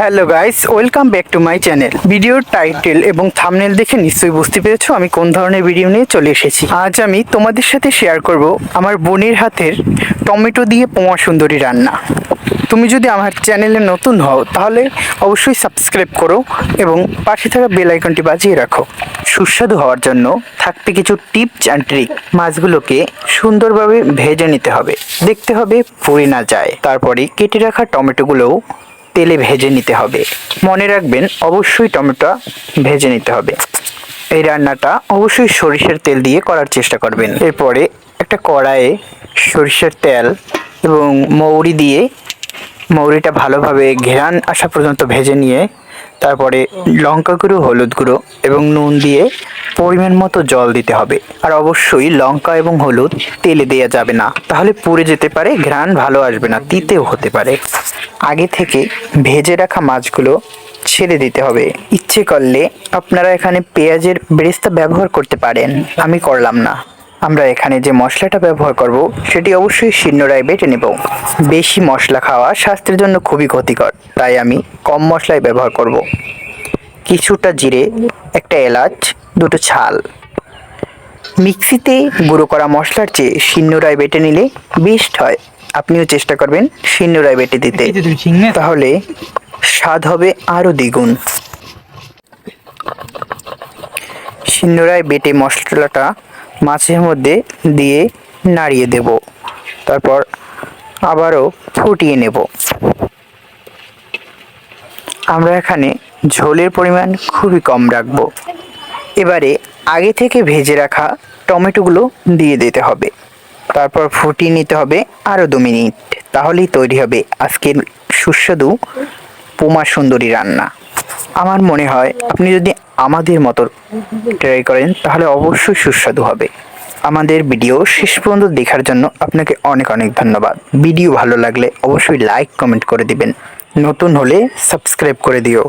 Hello guys, welcome back to my channel. ভিডিওর title এবং thumbnail দেখে নিশ্চয়ই বুঝতে পেরেছ আমি কোন ধরনের ভিডিও নিয়ে চলে এসেছি। আজ আমি তোমাদের সাথে শেয়ার করব আমার বোনের হাতের টমেটো দিয়ে পোমা সুন্দরী রান্না। তুমি যদি আমার চ্যানেলে নতুন হও, তাহলে অবশ্যই সাবস্ক্রাইব করো এবং পাশে থাকা বেল আইকনটি বাজিয়ে রাখো। সুস্বাদু হওয়ার জন্য থাকবে কিছু টিপস অ্যান্ড ট্রিক মাছগুলোকে সুন্দরভাবে ভেজে নিতে হবে। দেখতে হবে পুড়ে না যায়। তারপরে কেটে রাখা টমেটোগুলোও তেলে ভেজে নিতে হবে। মনে রাখবেন, অবশ্যই টমেটো ভেজে নিতে হবে। এই রান্নাটা অবশ্যই সরিষার তেল দিয়ে করার চেষ্টা করবেন। এরপরে একটা কড়াইয়ে সরিষার তেল এবং মৌরি দিয়ে মৌরিটা ভালোভাবে ঘেরান আসা পর্যন্ত ভেজে নিয়ে, তারপরে লঙ্কা গুঁড়ো, হলুদ গুঁড়ো এবং নুন দিয়ে পরিমাণ মতো জল দিতে হবে। আর অবশ্যই লঙ্কা এবং হলুদ তেলে দেওয়া যাবে না। তাহলে পুড়ে যেতে পারে, ঘ্রাণ ভালো আসবে না, তিতেও হতে পারে। আগে থেকে ভেজে রাখা মাছগুলো ছেড়ে দিতে হবে। ইচ্ছে করলে আপনারা এখানে পেঁয়াজের বেরেস্তা ব্যবহার করতে পারেন। আমি করলাম না। আমরা এখানে যে মশলাটা ব্যবহার করব, সেটি অবশ্যই শিন্নরায় বেটে নেব। বেশি মশলা খাওয়া স্বাস্থ্যের জন্য খুবই ক্ষতিকর। তাই আমি কম মশলাই ব্যবহার করব। কিছুটা জিরে একটা এলাচ দুটো ছাল। মিক্সিতে গুঁড়ো করা মশলার চেয়ে শিন্নরায় বেটে নিলে বেস্ট হয়। আপনিও চেষ্টা করবেন শিন্নরায় বেটে দিতে। তাহলে স্বাদ হবে আরও দ্বিগুণ। শিন্নরায় বেটে মশলাটা মাছের মধ্যে দিয়ে নাড়িয়ে দেব। তারপর আবারও ফুটিয়ে নেব। আমরা এখানে ঝোলের পরিমাণ খুবই কম রাখব। এবারে আগে থেকে ভেজে রাখা টমেটোগুলো দিয়ে দিতে হবে। তারপর ফুটিয়ে নিতে হবে আরও দু মিনিট। তাহলেই তৈরি হবে আজকের সুস্বাদু পোমা সুন্দরী রান্না। আমার মনে হয় আপনি যদি আমাদের মতো ট্রাই করেন, তাহলে অবশ্যই সুস্বাদু হবে। আমাদের ভিডিও শেষ পর্যন্ত দেখার জন্য আপনাকে অনেক অনেক ধন্যবাদ। ভিডিও ভালো লাগলে অবশ্যই লাইক কমেন্ট করে দিবেন। নতুন হলে সাবস্ক্রাইব করে দিও।